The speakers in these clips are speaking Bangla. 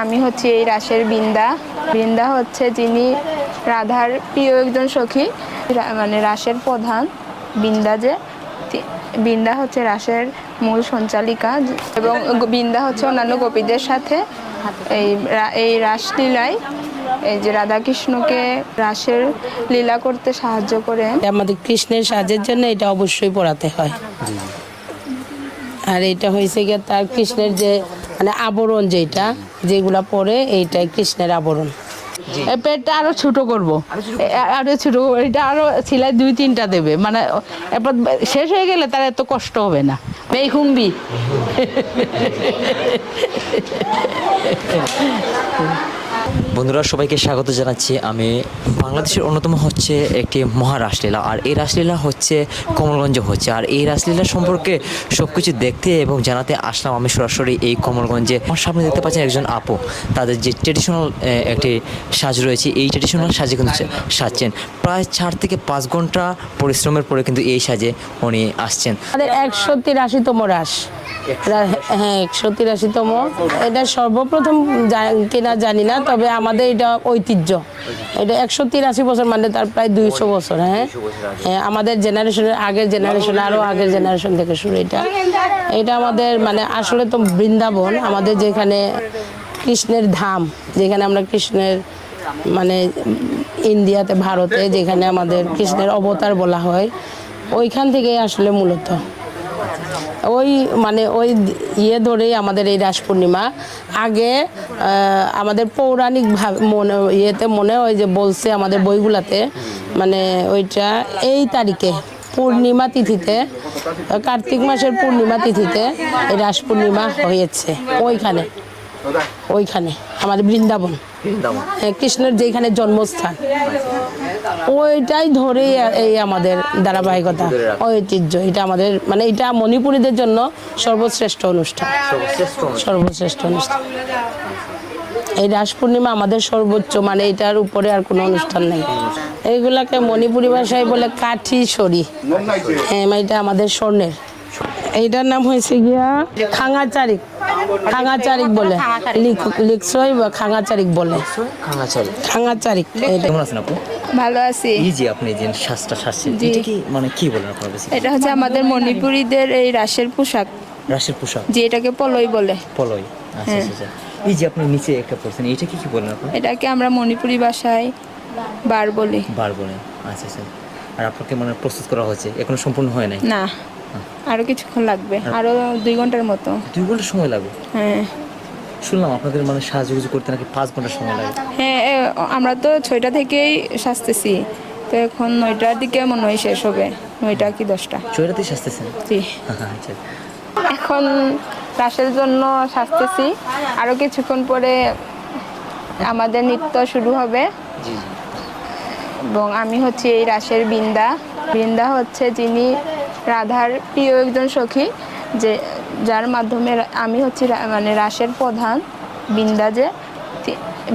আমি হচ্ছি এই রাসের বৃন্দা। বৃন্দা হচ্ছে যিনি রাধার প্রিয় একজন সখী রা- মানে রাসের প্রধান। বৃন্দা যে বৃন্দা হচ্ছে রাসের মূল সঞ্চালিকা এবং বৃন্দা হচ্ছে অন্যান্য গোপীদের সাথে এই এই রাসলীলায় এই যে রাধাকৃষ্ণকে রাসের লীলা করতে সাহায্য করে আমাদের কৃষ্ণের সাজের জন্য এটা অবশ্যই পড়াতে হয়। আর এটা হয়েছে গিয়ে তার কৃষ্ণের যে মানে আবরণ যেটা যেগুলা পরে এইটাই কৃষ্ণের আবরণ। পেটটা আরও ছোট করব। আরও ছোট এটা আরও সিলাই দুই তিনটা দেবে। মানে এরপর শেষ হয়ে গেলে তার এত কষ্ট হবে না। এই হুম্বি। বন্ধুরা, সবাইকে স্বাগত জানাচ্ছি। আমি বাংলাদেশের অন্যতম হচ্ছে একটি মহারাসলীলা, আর এই রাসলীলা হচ্ছে কমলগঞ্জ হচ্ছে। আর এই রাসলীলা সম্পর্কে সব কিছু দেখতে এবং জানাতে আসলাম আমি সরাসরি এই কমলগঞ্জে। আমার সামনে দেখতে পাচ্ছেন একজন আপু, তাদের যে ট্রেডিশনাল একটি সাজ রয়েছে, এই ট্রেডিশনাল সাজে কিন্তু সাজছেন। প্রায় চার থেকে পাঁচ ঘণ্টা পরিশ্রমের পরে কিন্তু এই সাজে উনি আসছেন। আমাদের একশো তিরাশিতম রাস। হ্যাঁ একশো তিরাশিতম। এটা সর্বপ্রথম কিনা জানি না তবে আমাদের এটা ঐতিহ্য। এটা একশো তিরাশি বছর মানে তার প্রায় দুইশো বছর হ্যাঁ? হ্যাঁ আমাদের জেনারেশনের আগের জেনারেশন আরও আগের জেনারেশন থেকে শুরু এটা। এটা আমাদের মানে আসলে তো বৃন্দাবন আমাদের যেখানে কৃষ্ণের ধাম যেখানে আমরা কৃষ্ণের মানে ইন্ডিয়াতে, ভারতে, যেখানে আমাদের কৃষ্ণের অবতার বলা হয়, ওইখান থেকেই আসলে মূলত। ওই মানে ওই ইয়ে ধরেই আমাদের এই রাস পূর্ণিমা। আগে আমাদের পৌরাণিক মনে, ইয়েতে মনে হয় যে বলছে আমাদের বইগুলাতে মানে ওইটা এই তারিখে, পূর্ণিমা তিথিতে, কার্তিক মাসের পূর্ণিমা তিথিতে এই রাস পূর্ণিমা হয়েছে, ওইখানে ওইখানে, আমাদের বৃন্দাবন। কৃষ্ণের যেখানে জন্মস্থান। ওইটাই ধরেই এই আমাদের ধারাবাহিকতা ঐতিহ্য। এটা আমাদের মানে এটা মণিপুরীদের জন্য সর্বশ্রেষ্ঠ অনুষ্ঠান। সর্বশ্রেষ্ঠ অনুষ্ঠান। এই রাস পূর্ণিমা আমাদের সর্বোচ্চ মানে এটার উপরে আর কোনো অনুষ্ঠান নেই। এইগুলাকে মণিপুরি ভাষায় বলে কাঠি সরি। হ্যাঁ মানে এটা আমাদের স্বর্ণের। এইটার নাম হয়েছে গিয়া খাঙাচারিক খাঙাচারিক বলে। খাঙাচারিক বলে। খাঙাচারি খাঙাচারিক। কেমন আছেন আপু? ভালো আছি। এই যে আপনি যে সাজছেন এটা কি মানে কি বলেন আপনার এটা হচ্ছে আমাদের মণিপুরীদের এই রাসের পোশাক। রাশের পোশাক? যে এটাকে পলই বলে। পলয় আচ্ছা হ্যাঁ। আচ্ছা আচ্ছা। এই যে আপনি নিচে একটা পড়ছেন এটা কি কি বলেন আপনি? এটাকে আমরা মণিপুরি ভাষায় বার বলি। বার বলেন। আচ্ছা আচ্ছা। আর আপনাকে মানে প্রস্তুত করা হয়েছে? এখনও সম্পূর্ণ হয় নাই? না। আরও কিছুক্ষণ লাগবে আরও দুই ঘণ্টার মতো। দুই ঘণ্টা সময় লাগবে? হ্যাঁ। শুনলাম আপনাদের মানে সাহায্য করতে নাকি পাঁচ ঘণ্টা সময় লাগে। হ্যাঁ আমরা তো ছয়টা থেকেই সাজতেছি। তো এখন নয়টার দিকে মনে হয় শেষ হবে নয়টা কি দশটা। সাজতেছেন? জি। আচ্ছা। এখন রাসের জন্য সাজতেছি। আরও কিছুক্ষণ পরে আমাদের নৃত্য শুরু হবে। এবং আমি হচ্ছে এই রাসের বৃন্দা। বৃন্দা হচ্ছে যিনি রাধার প্রিয় একজন সখী, যে, যার মাধ্যমে আমি হচ্ছি মানে রাসের প্রধান, বৃন্দা যে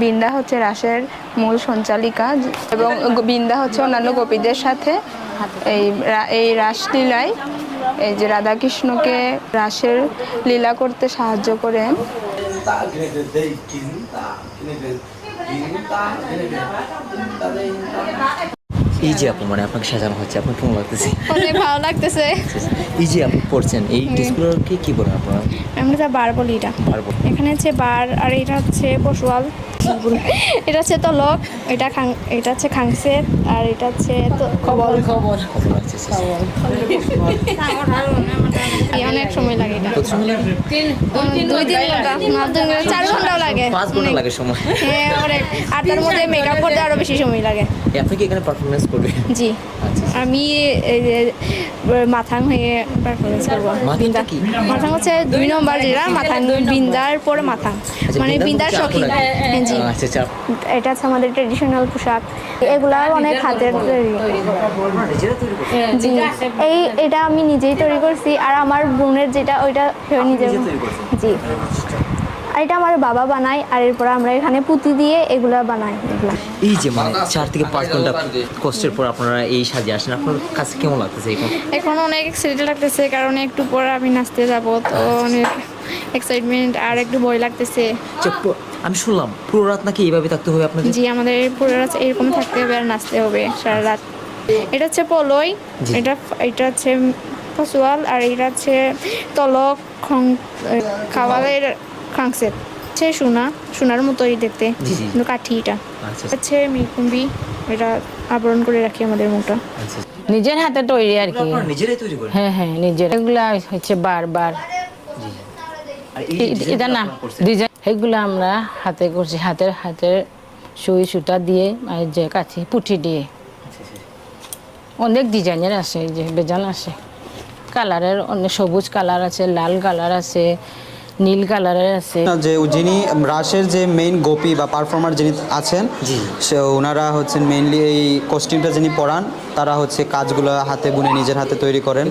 বৃন্দা হচ্ছে রাসের মূল সঞ্চালিকা এবং বৃন্দা হচ্ছে অন্যান্য গোপীদের সাথে এই এই রাসলীলায় এই যে রাধাকৃষ্ণকে রাসের লীলা করতে সাহায্য করে এই যে আপু মানে আপনাকে সাজানো হচ্ছে আপনার কেমন লাগতেছে? অনেক ভালো লাগতেছে। এই যে আপনি পড়ছেন এই ড্রেসগুলোকে কি বলেন আপনারা? আমরা যা বার বলি এটা। এখানে হচ্ছে বার আর এটা হচ্ছে পশুয়াল। এটা হচ্ছে তলক এটা খাং এটা হচ্ছে খাংসের আর এটা হচ্ছে তো খবর খবর। আচ্ছা, অনেক সময় লাগে এটা। চার ঘন্টাও লাগে। পাঁচ ঘণ্টা লাগে সময়। হ্যাঁ অনেক। আর তার মধ্যে মেকআপ করতে আরও বেশি সময় লাগে। আপনি কি এখানে পারফরমেন্স করবেন জি। আচ্ছা আমি মাথাং হয়ে পারফরমেন্স করব। বিন্দা কি? মাথাং হচ্ছে দুই নম্বর যেটা মাথাং বিন্দার পরে মাথাং। আচ্ছা, মানে বিন্দার সখী। হ্যাঁ, জি। আচ্ছা আচ্ছা। এটা হচ্ছে আমাদের ট্রেডিশনাল পোশাক। এগুলা অনেক হাতের তৈরি করছেন? জি। এই এটা আমি নিজেই তৈরি করছি আর আমার বোনের যেটা ওইটা নিজে জি। আর এটা আমার বাবা বানায় আর এরপর আমরা এখানে পুঁতি দিয়ে এগুলা বানাই এগুলা। এই যে মানে চার থেকে পাঁচ ঘণ্টা কষ্টের পর আপনারা এই সাজে আসেন আপনার কাছে কেমন লাগতেছে এখন? এখন অনেক এক্সাইটেড লাগতেছে কারণ একটু পর আমি নাচতে যাব তো অনেক এক্সাইটমেন্ট আর একটু ভয় লাগতেছে। আচ্ছা, আমি শুনলাম পুরো রাত নাকি এইভাবে থাকতে হবে আপনাদের? জি আমাদের পুরো রাত এরকম থাকতে হবে আর নাচতে হবে সারা রাত। এটা হচ্ছে পলই এটা এটা হচ্ছে ফসুয়াল আর এটা হচ্ছে তলক খং খাওয়ালের খাংসেত হচ্ছে সোনা সোনার মতোই দেখতে। কিন্তু কাঠি এটা। আচ্ছা এটা হচ্ছে মিকুম্বি এটা আবরণ করে রাখি আমাদের মুখটা আচ্ছা নিজের হাতে তৈরি আর কি। নিজেরাই তৈরি করেন? হ্যাঁ হ্যাঁ নিজের। এগুলা হচ্ছে বারবার। আর এই যে এটা না ডিজাইন এগুলো আমরা হাতে করছি হাতের হাতের সুই সুতা দিয়ে আর যে কাছি পুঁটি দিয়ে। অনেক ডিজাইনের আছে যে বেজান আছে। কালারের অনেক সবুজ কালার আছে লাল কালার আছে নীল কালারের আছে। যে যিনি রাসের যে মেইন গোপী বা পারফর্মার যিনি আছেন জি। সে ওনারা হচ্ছেন মেইনলি এই কস্টিউমটা যিনি পরান তারা হচ্ছে কাজগুলো হাতে বুনে নিজের হাতে তৈরি করেন।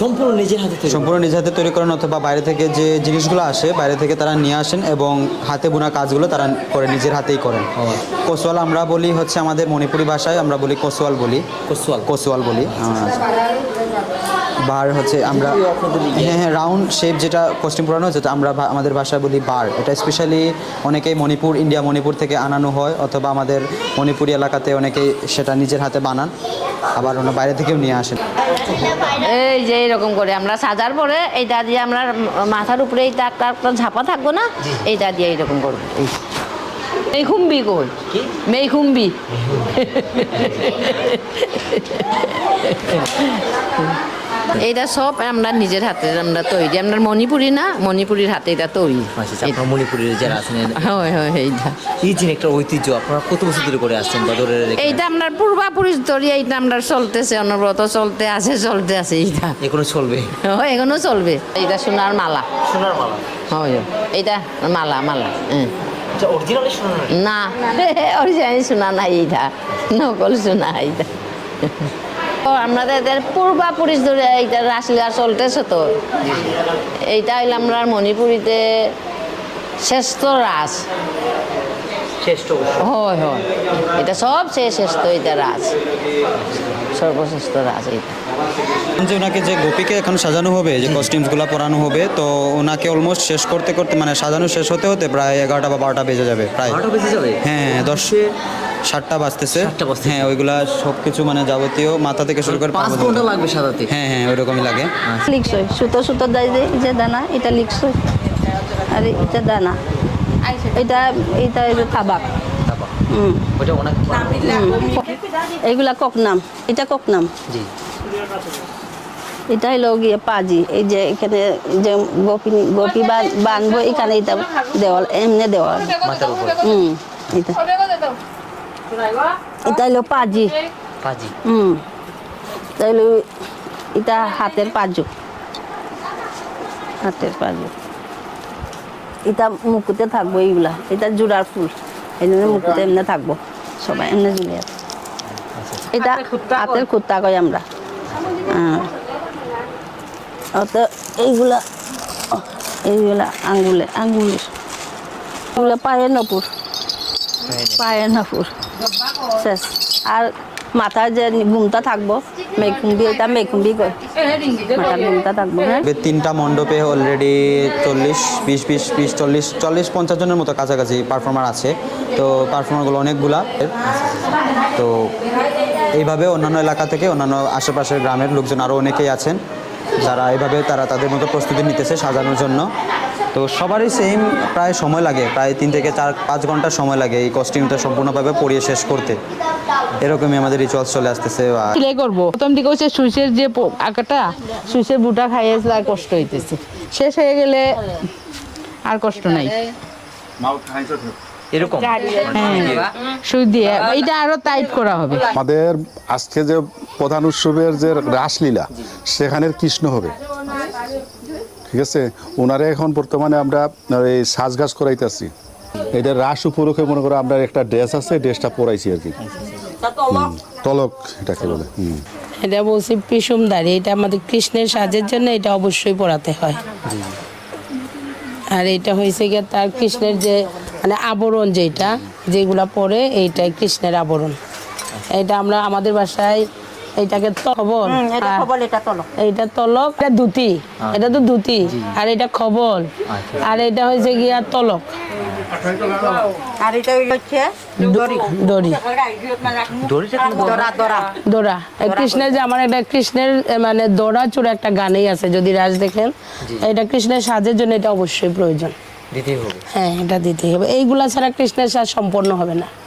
সম্পূর্ণ নিজের হাতে তৈরি সম্পূর্ণ নিজের হাতে তৈরি করেন অথবা বাইরে থেকে যে জিনিসগুলো আসে বাইরে থেকে তারা নিয়ে আসেন এবং হাতে বোনা কাজগুলো তারা করে নিজের হাতেই করেন। কোসওয়াল আমরা বলি হচ্ছে আমাদের মণিপুরি ভাষায় আমরা বলি কোসওয়াল বলি। কোসওয়াল। কোসওয়াল বলি বার হচ্ছে আমরা হ্যাঁ হ্যাঁ রাউন্ড শেপ যেটা পশ্চিম পুরানো হচ্ছে যেটা আমরা আমাদের ভাষায় বলি বার। এটা স্পেশালি অনেকেই মণিপুর ইন্ডিয়া মণিপুর থেকে আনানো হয় অথবা আমাদের মণিপুরি এলাকাতে অনেকেই সেটা নিজের হাতে বানান আবার ওনার বাইরে থেকেও নিয়ে আসেন। এই যে এরকম করে আমরা সাজার পরে এইটা দিয়ে আমরা মাথার উপরে এইটা একটা একটা ঝাপা থাকব না? এইটা দিয়ে এইরকম করব। এই। খুম্বি কই? মেই এইটা সব আমরা নিজের হাতে আমরা তৈরি। আমরা মণিপুরি না মণিপুরির হাতে এটা তৈরি। মণিপুরের যারা আছেন হয় হয় এইটা। এই যে একটা ঐতিহ্য আপনারা কত বছর ধরে করে আসছেন এইটা আমরা পূর্বাপুরুষ ধরি এইটা আমরা চলতেছে অনবরত চলতে আছে চলতে আছে এইটা। এখনও চলবে? হয় এখনও চলবে। এইটা সোনার মালা। সোনার মালা? হয় এইটা মালা মালা হ্যাঁ। আচ্ছা না অরিজিনাল শোনা নাই এইটা। নকল শোনা এইটা। আমাদের পূর্বাপুরিশ ধরে এইটা রাসলীলা চলতেছে তো। এইটা হইলে আমরা মণিপুরিতে শ্রেষ্ঠ রাস শ্রেষ্ঠ হয় হয়। এটা সবচেয়ে শ্রেষ্ঠ এটা রাস সর্বশ্রেষ্ঠ রাস এইটা। যে ওনাকে যে গোপীকে এখন সাজানো হবে যে কস্টিউমসগুলো পরানো হবে তো ওনাকে অলমোস্ট শেষ করতে করতে মানে সাজানো শেষ হতে হতে প্রায় এগারোটা বা বারোটা বেজে যাবে প্রায়। বেজে যাবে? হ্যাঁ দশ সাতটা বাজতেছে। হ্যাঁ ওইগুলা সব কিছু মানে যাবতীয় মাথা থেকে শুরু করে পাঁচ ঘণ্টা লাগবে সাজাতে। হ্যাঁ হ্যাঁ ওইরকমই লাগে। লিখছই। সুতো সুতো দেয় যে যে দানা এটা লিখছই। আর এটা দানা। এটা এটা এই যে তাবাক হুম। ওটা অনেক এইগুলা ককনাম। এটা ককনাম। জি। এটা হলো গিয়ে পাজি। এই যে এখানে যে গোপী গোপী বান- বানবো এখানে এটা দেওয়াল এমনি দেওয়াল। মাথার হুম এটা। এটা হলো পাজি পাজি হুম তাহলে এটা হাতের পাজু হাতের পাজু এটা মুকুতে থাকব এইগুলা এটা জোড়ার ফুল এই জন্য মুকুতে এমনি থাকব সবাই এমনি জুড়ে আছে এটা হাতের কুত্তা কই আমরা হ্যাঁ অত এইগুলা এইগুলা আঙ্গুলে আঙ্গুলের এগুলো পায়ের নপুর পায়ের নপুর শেষ। আর মাথায় যে ঘুমটা থাকব মেঘুম্বি এটা মেঘুম্বি কয়? মাথার ঘুমটা থাকব হ্যাঁ? তিনটা মণ্ডপে অলরেডি চল্লিশ বিশ বিশ বিশ চল্লিশ চল্লিশ পঞ্চাশ জনের মতো কাছাকাছি পারফর্মার আছে। তো পারফর্মারগুলো অনেকগুলা। তো এইভাবে অন্যান্য এলাকা থেকে অন্যান্য আশেপাশের গ্রামের লোকজন আরও অনেকেই আছেন। যারা এইভাবে তারা তাদের মতো প্রস্তুতি নিতেছে সাজানোর জন্য। তো সবারই সেম প্রায় সময় লাগে প্রায় তিন থেকে চার পাঁচ ঘণ্টা সময় লাগে এই কস্টিউমটা সম্পূর্ণভাবে পরিয়ে শেষ করতে। এরকমই আমাদের রিচুয়ালস চলে আসতেছে আর সেলাই করব। প্রথম দিকে হচ্ছে সুইচের যে প- আঁকাটা সুইচের বুটা খাইয়ে আর কষ্ট হইতেছে। শেষ হয়ে গেলে আর কষ্ট নাই। এরকম? হ্যাঁ সুই দিয়ে। এইটা আরও টাইট করা হবে। আমাদের আজকে যে প্রধান উৎসবের যে রাসলীলা সেখানের কৃষ্ণ হবে। ঠিক আছে? ওনারে এখন বর্তমানে আমরা এই সাজগাছ করাইতেছি। এটা রাস উপলক্ষে মনে করো আমরা একটা ড্রেস আছে ড্রেসটা পরাইছি আর কি। তলক? এটাকে বলে এটা বলছি পিসুম দাঁড়িয়ে এটা আমাদের কৃষ্ণের সাজের জন্য এটা অবশ্যই পড়াতে হয়। আর এটা হয়েছে গিয়ে তার কৃষ্ণের যে মানে আবরণ যেটা যেগুলা পরে এইটাই কৃষ্ণের আবরণ। এটা আমরা আমাদের বাসায় এইটাকে খবর এটা তলক। এইটা তলক এটা ধুতি এটা তো ধুতি আর এটা খবর আর এটা হয়েছে গিয়া তলক। আর এটা হচ্ছে দড়ি। দড়ি। দড়া দড়া। দোড়া। কৃষ্ণের যে আমার একটা কৃষ্ণের মানে দোড়া চূড়া একটা গানেই আছে যদি রাজ দেখেন। এটা কৃষ্ণের সাজের জন্য এটা অবশ্যই প্রয়োজন। হ্যাঁ এটা দিতেই হবে। এইগুলা ছাড়া কৃষ্ণের সাজ সম্পন্ন হবে না। হ্যাঁ,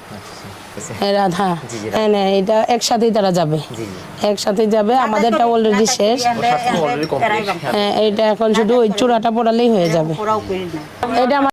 রাধা হ্যাঁ এটা একসাথেই তারা যাবে। একসাথে যাবে। আমাদেরটা অলরেডি শেষ। হ্যাঁ এটা এখন শুধু ওই চূড়াটা পড়ালেই হয়ে যাবে। এটা আমার